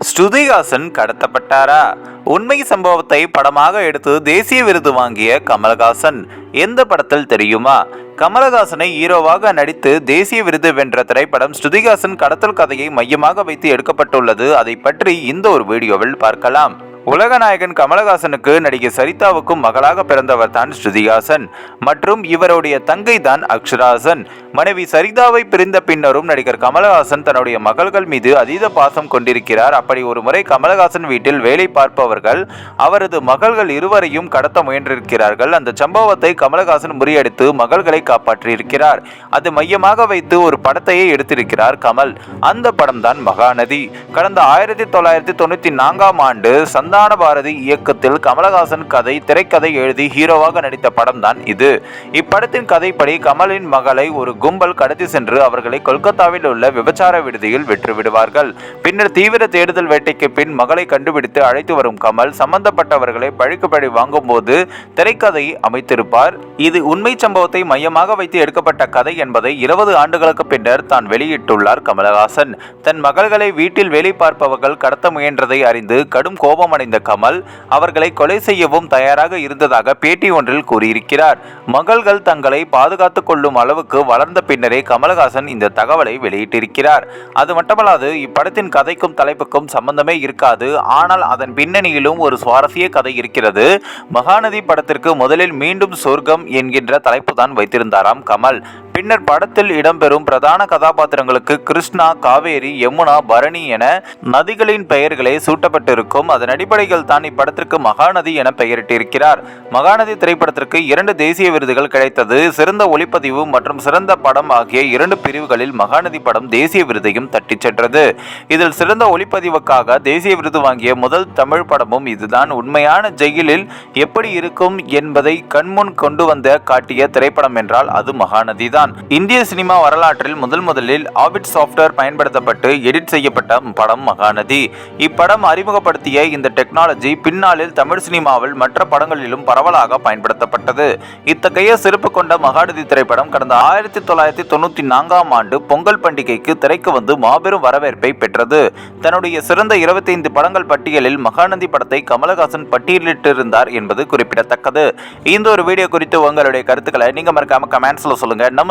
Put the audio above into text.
ஸ்ருதிஹாசன் கடத்தப்பட்டாரா? உண்மை சம்பவத்தை படமாக எடுத்து தேசிய விருது வாங்கிய கமலஹாசன் எந்த படத்தில் தெரியுமா? கமலஹாசனை ஹீரோவாக நடித்து தேசிய விருது வென்ற திரைப்படம் ஸ்ருதிஹாசன் கடத்தல் கதையை மையமாக வைத்து எடுக்கப்பட்டுள்ளது. அதை பற்றி இந்த ஒரு வீடியோவில் பார்க்கலாம். உலகநாயகன் கமலஹாசனுக்கு நடிகை சரிதாவுக்கும் மகளாக பிறந்தவர் தான் ஸ்ருதிஹாசன். மற்றும் இவருடைய தங்கை தான் அக்ஷராசன். மனைவி சரிதாவை பிரிந்த பின்னரும் நடிகர் கமலஹாசன் தன்னுடைய மகள்கள் மீது அதீத பாசம் கொண்டிருக்கிறார். அப்படி ஒரு முறை கமலஹாசன் வீட்டில் வேலை பார்ப்பவர்கள் அவரது மகள்கள் இருவரையும் கடத்த முயன்றிருக்கிறார்கள். அந்த சம்பவத்தை கமலஹாசன் முறியடித்து மகள்களை காப்பாற்றியிருக்கிறார். அது மையமாக வைத்து ஒரு படத்தையே எடுத்திருக்கிறார் கமல். அந்த படம்தான் மகாநதி. கடந்த ஆயிரத்தி தொள்ளாயிரத்தி தொண்ணூத்தி நான்காம் ஆண்டு சந்த சந்தான பாரதி இயக்கத்தில் கமலஹாசன் கதை திரைக்கதை எழுதி ஹீரோவாக நடித்த படம் தான் இது. இப்படத்தின் கதைப்படி கமலின் மகளை ஒரு கும்பல் கடத்தி சென்று அவர்களை கொல்கத்தாவில் உள்ள விபச்சார விடுதியில் விற்று விடுவார்கள். பின்னர் தீவிர தேடுதல் வேட்டைக்கு பின் மகளை கண்டுபிடித்து அழைத்து வரும் கமல் சம்பந்தப்பட்டவர்களை பழிக்கு பழி வாங்கும்போது திரைக்கதை அமைத்திருப்பார். இது உண்மை சம்பவத்தை மையமாக வைத்து எடுக்கப்பட்ட கதை என்பதை இருபது ஆண்டுகளுக்கு பின்னர் தான் வெளியிட்டுள்ளார் கமலஹாசன். தன் மகள்களை வீட்டில் வேலை பார்ப்பவர்கள் கடத்த முயன்றதை அறிந்து கடும் கோபமடைந்த கமல் அவர்களை கொலை செய்யவும் தயாராக இருந்ததாக பேட்டி ஒன்றில் கூறியிருக்கிறார். மகள்கள் தங்களை பாதுகாத்துக் கொள்ளும் அளவுக்கு வளர்ந்த பின்னரே கமலஹாசன் இந்த தகவலை வெளியிட்டிருக்கிறார். அது மட்டுமல்லாது இப்படத்தின் கதைக்கும் தலைப்புக்கும் சம்பந்தமே இருக்காது. ஆனால் அதன் பின்னணியிலும் ஒரு சுவாரஸ்ய கதை இருக்கிறது. மகாநதி படத்திற்கு முதலில் மீண்டும் சொர்க்கம் என்கின்ற தலைப்பு தான் வைத்திருந்தாராம் கமல். பின்னர் படத்தில் இடம்பெறும் பிரதான கதாபாத்திரங்களுக்கு கிருஷ்ணா காவேரி யமுனா பரணி என நதிகளின் பெயர்களே சூட்டப்பட்டிருக்கும். அதன் அடிப்படையில் தான் இப்படத்திற்கு மகாநதி என பெயரிட்டிருக்கிறார். மகாநதி திரைப்படத்திற்கு இரண்டு தேசிய விருதுகள் கிடைத்தது. சிறந்த ஒளிப்பதிவு மற்றும் சிறந்த படம் ஆகிய இரண்டு பிரிவுகளில் மகாநதி படம் தேசிய விருதையும் தட்டிச் சென்றது. இதில் சிறந்த ஒளிப்பதிவுக்காக தேசிய விருது வாங்கிய முதல் தமிழ் படமும் இதுதான். உண்மையான ஜெயிலில் எப்படி இருக்கும் என்பதை கண்முன் கொண்டு வந்த காட்டிய திரைப்படம் என்றால் அது மகாநதி தான். இந்திய சினிமா வரலாற்றில் முதல் முதலில் ஆபிட் சாஃப்ட்வேர் பயன்படுத்தப்பட்டு எடிட் செய்யப்பட்ட படம் மகாநதி. இப்படம் அறிமுகப்படுத்திய இந்த டெக்னாலஜி பின்னாளில் தமிழ் சினிமாவில் மற்ற படங்களிலும் பரவலாக பயன்படுத்தப்பட்டது. இத்தகைய சிறப்பு கொண்ட மகாநதி திரைப்படம் கடந்த ஆயிரத்தி தொள்ளாயிரத்தி தொண்ணூத்தி நான்காம் ஆண்டு பொங்கல் பண்டிகைக்கு திரைக்கு வந்து மாபெரும் வரவேற்பை பெற்றது. தன்னுடைய சிறந்த இருபத்தைந்து படங்கள் பட்டியலில் மகாநதி படத்தை கமலஹாசன் பட்டியலிட்டிருந்தார் என்பது குறிப்பிடத்தக்கது. இந்த ஒரு வீடியோ குறித்து உங்களுடைய கருத்துக்களை நீங்க மறக்காம கமெண்ட்ஸ்ல சொல்லுங்க. நம்ம